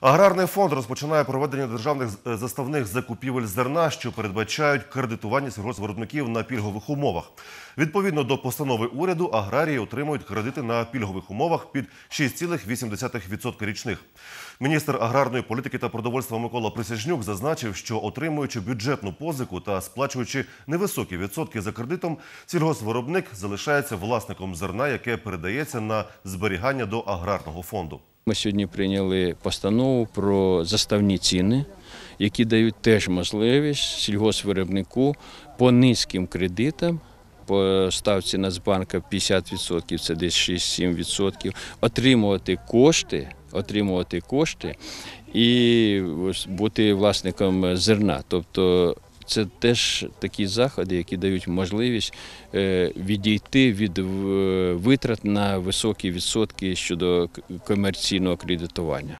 Аграрний фонд розпочинає проведення державних е, заставних закупівель зерна, що передбачають кредитування сільгоспвиробників на пільгових умовах. Відповідно до постанови уряду, аграрії отримують кредити на пільгових умовах під 6,8% річних. Міністр аграрної політики та продовольства Микола Присяжнюк зазначив, що отримуючи бюджетну позику та сплачуючи невисокі відсотки за кредитом, сільгоспвиробник залишається власником зерна, яке передається на зберігання до аграрного фонду. Ми сьогодні прийняли постанову про заставні ціни, які дають теж можливість сільгоспвиробнику по низьким кредитам. По ставці Нацбанка 50%, це десь 6-7%, отримувати кошти, отримувати кошти і бути власником зерна. Тобто це теж такі заходи, які дають можливість е, відійти від витрат на високі відсотки щодо комерційного кредитування.